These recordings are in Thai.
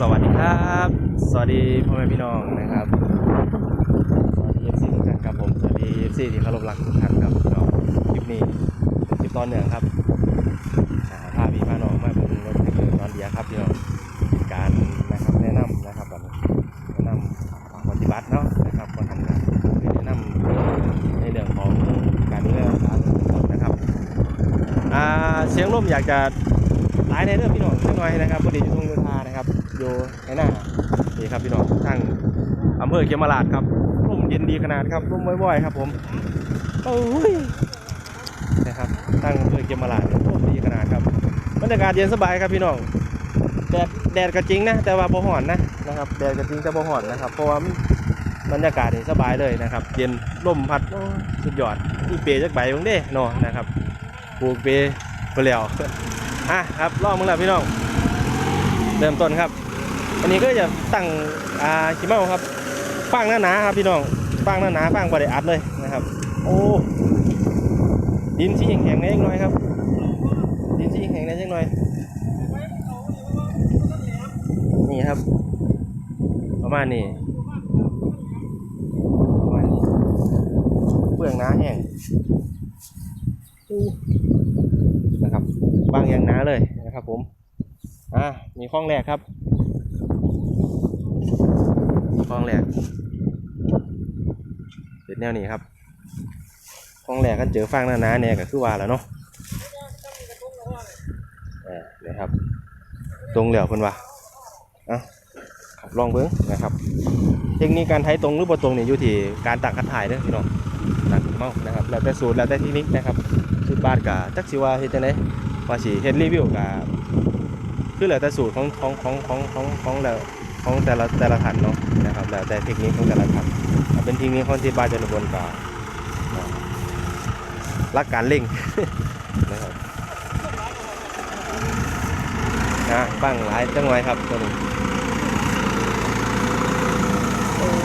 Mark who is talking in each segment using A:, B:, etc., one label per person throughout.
A: สวัสดีครับ สวัสดีพ่อแม่พี่น้องนะครับสวัสดีเอฟซีทุกท่านครับผมสวัสดีเอฟซีที่เคารพรักทุกท่านครับพี่น้องคลิปนี้คลิปตอนหนึ่งครับอ่าพาพี่พาน้องมาเบิ่งรถเกิดตอนเดียครับพี่น้องการนะครับแนะนำนะครับวันแนะนำปฏิบัติเนาะนะครับก่อนทำงานแนะนำในเรื่องของการดูแลรักษารถนะครับอ่าเสียงลมอยากจะ หลายในเรื่องพี่น้องเล็กน้อยนะครับพอดีอยู่ตรงยูทานะครับอยู่ในหน้านี่ครับพี่น้องทางอำเภอเขมราชครับลมเย็นดีขนาดครับลมบ่อยๆครับผมโอ้ยนะครับทางอำเภอเขมราชลมดีขนาดครับบรรยากาศเย็นสบายครับพี่น้องแดดแดดก็จริงนะ แต่ว่าบ่ฮ้อนนะนะครับแดดก็จริงแต่บ่อนนะครับเพราะว่าบรรยากาศนี่สบายเลยนะครับ เย็นลมพัดสุดยอดนี่เปรย์จักใบเบิ่งเด้นาะนะครับปลูกเปรย์ไปแล้ว อะครับลองมึงแล้วพี่น้องเริ่มต้นครับอันนี้ก็จะตั้งอ่าขี้เมาครับฟางหน้าหนาครับพี่น้องฟางหน้าหนาฟางบริอัดเลยนะครับ โอ้ดินสีแข็งๆนิดหน่อยครับ ดินสีแข็งๆนิดหน่อยนี่ครับ ประมาณนี้ประมาณนี้เปลืองหนาแห้งอู้นะครับบางอย่างหนาเลยนะครับผมอ่ามีข้องแรกครับข้องแรกเป็นแนวนี้ครับข้องแรกกันเจอฟางหนาๆเนี่ยก็คือว่าแล้วเนาะอ่านี่ยครับ ตรงเหลียวคนว่าอะครับลองเบิ้งนะครับ เทคนิคการไทยตรงหรือบ่ตรงเนี่ยอยู่ที่การตักคัดถ่ายเด้อพี่น้องตักเมานะครับ แล้วแต่สูตรแล้วแต่เทคนิคนะครับสูตรบาทกับจักสิว่าเฮ็ดจังได ว่าสิเฮ็ดรีวิวกับคือแล้วแต่สูตรของของของของของของแล้วของแต่ละแต่ละท่านเนาะนะครับแล้วแต่เทคนิคของแต่ละท่านเป็นเทคนิคของที่บ้านจันทบนก็อ่ารักการเล่งนะครับนะฟังหลายจังหน่อยครับตัวนี้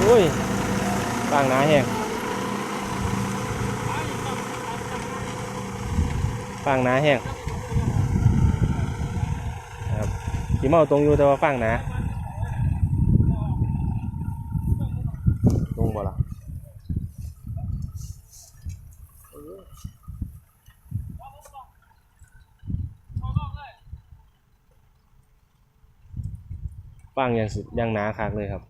A: โอ้ยฟังหนาแห้งฟังหนาแห้ง สี เมาตรงอยู่แต่ว่าฟังนะ ตรงบ่ล่ะฟังอย่างสุดอย่างหนาคักเลยครับ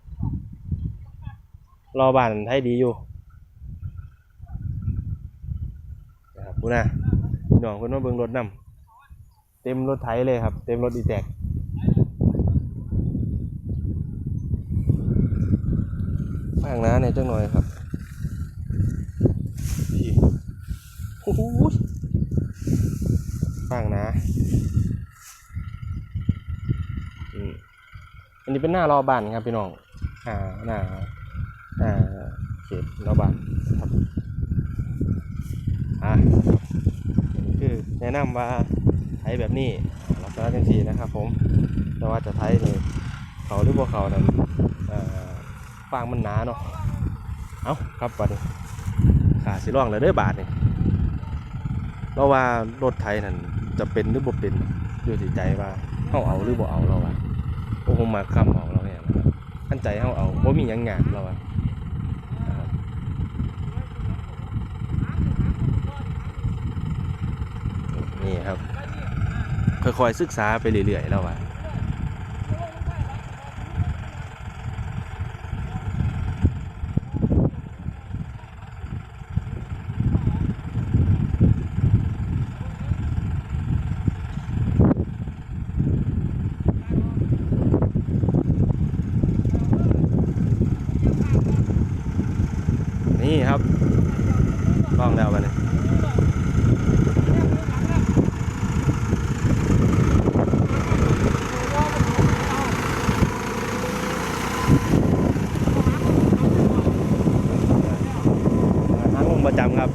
A: รอบานให้ดีอยู่นะครับพูดนะพี่น้องคนมาเบิ่งรถนำเต็มรถไถเลยครับ เต็มรถอีแตก ข้างน้าเนี่ยจังหน่อยครับพี่โอ้โหข้างน้าอันนี้เป็นหน้ารอบานครับพี่น้องอ่าหน้าหนาเขตรอบานครับอะอันนี้คือแนะนำว่าไทยแบบนี้ลักษณะจังสีนะครับผมแต่ว่าจะไทยนี่เขาหรือบ่เขานั้นอ่อ ฟางมันหนาเนาะเอาครับบัดนี้ขาสิร่องแล้วเด้อบาทนี่เราว่ารถไทยนั่นจะเป็นหรือบ่เป็นอยู่ที่ใจว่าเฮาเอาหรือบ่เอาเราว่าโอ้ผมมาคำเอาเราเนี่ยนะครับอันใจเฮาเอาบ่มีหยังงานเราว่านะนี่ครับค่อยๆศึกษาไปเรื่อยๆแล้วว่า นี่ครับลองแล้วมาเลยทางลงประจำครับ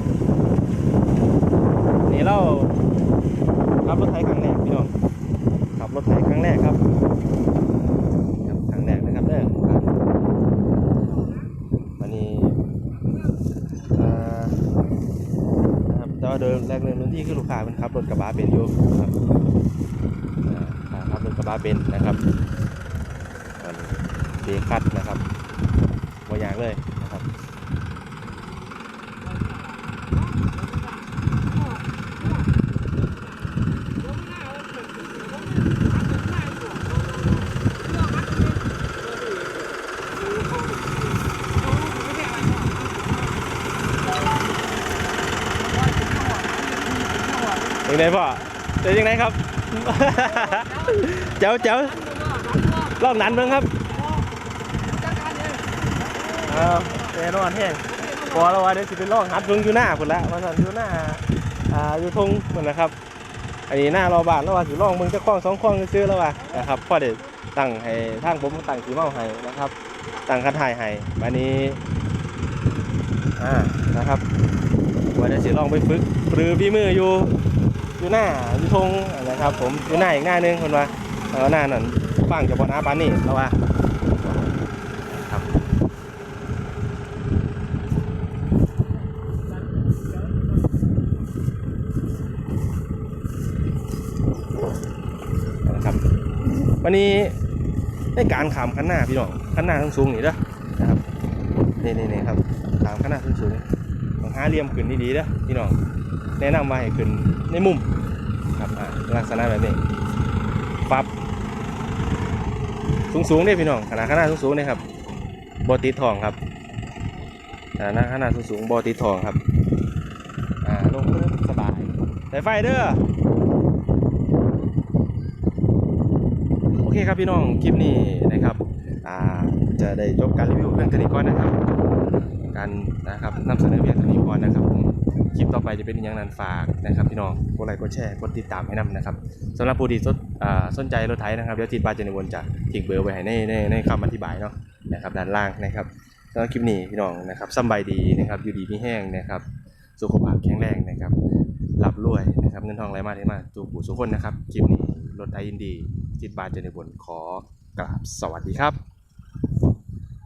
A: เดินแรกเริ่มต้นที่คือลูกค้าเป็นครับรถกระบะเป็นอยู่ครับครับรถกระบะเป็นนะครับเบรกคัดนะครับไม่อยากเลย ยังไงพ่อเป็นยังไงครับ เจ้าเจ้ารอบนั้นเบิ่งครับอ้าวแน่นอนแห้งพอแล้วว่าเดี๋ยวสิเป็นร่องหัดเบิ่งอยู่หน้าพุ่นละว่าสั่นอยู่หน้าอ่าอยู่ทงพุ่นนะครับ อันนี้หน้ารอบานแล้วว่าสิร่องเบิ่งจะคล้องสองคล้องซื้อๆแล้วว่านะครับพ่อเด็ดตั้งให้ทางผมตั้งสีเมาให้นะครับตั้งคันถ่ายให้บัดนี้อ่านะครับว่าจะสิลองไปฝึกปรือพี่มืออยู่ อยู่หน้าอยู่ทงนะครับ ผมอยู่หน้าอีกหน้าหนึงคนว่าแล้วหน้านั่นฟังจะบอน้าปานนี่แล้วว่าครับนะครับวันนี้ได้การขามขันหน้าพี่น้องขันหน้าทั้งสูงนี่เด้อนะครับนี่นี่นี่ครับขามขันหน้าทั้งสูงต้องหาเหลี่ยมขึ้นดีๆเด้อพี่น้อง แนะนำว่าให้ขึ้นในมุมครับอ่าลักษณะแบบนี้ปรับสูงๆเด้พี่น้องขนาดขนาดสูงๆเนี่ยครับบอติทองครับขนาดขนาดสูงๆบอติทองครับอ่าลงพื้นสบายใส่ไฟเด้อโอเคครับพี่น้องคลิปนี้นะครับอ่าจะได้จบการรีวิวเพียงเท่านี้ก่อนนะครับ การนะครับนำเสนอเพียงเท่านี้ก่อนนะครับผม คลิปต่อไปจะเป็นอย่างนั้นฝากนะครับพี่น้องกดไลค์กดแชร์กดติดตามให้นำนะครับสำหรับผู้ที่สนใจรถไถนะครับเดี๋ยวทีบาเจนวนจะทิ้งเบอร์ไว้ให้ในในในคำอธิบายเนาะนะครับด้านล่างนะครับสำหรับคลิปนี้พี่น้องนะครับสำบายดีนะครับอยู่ดีมีแห้งนะครับสุขภาพแข็งแรงนะครับรับรวยนะครับเงินทองไหลมาเทมาจูบผู้สุขคนนะครับคลิปนี้รถไถยินดีทิดบาเจนวนขอกราบสวัสดีครับ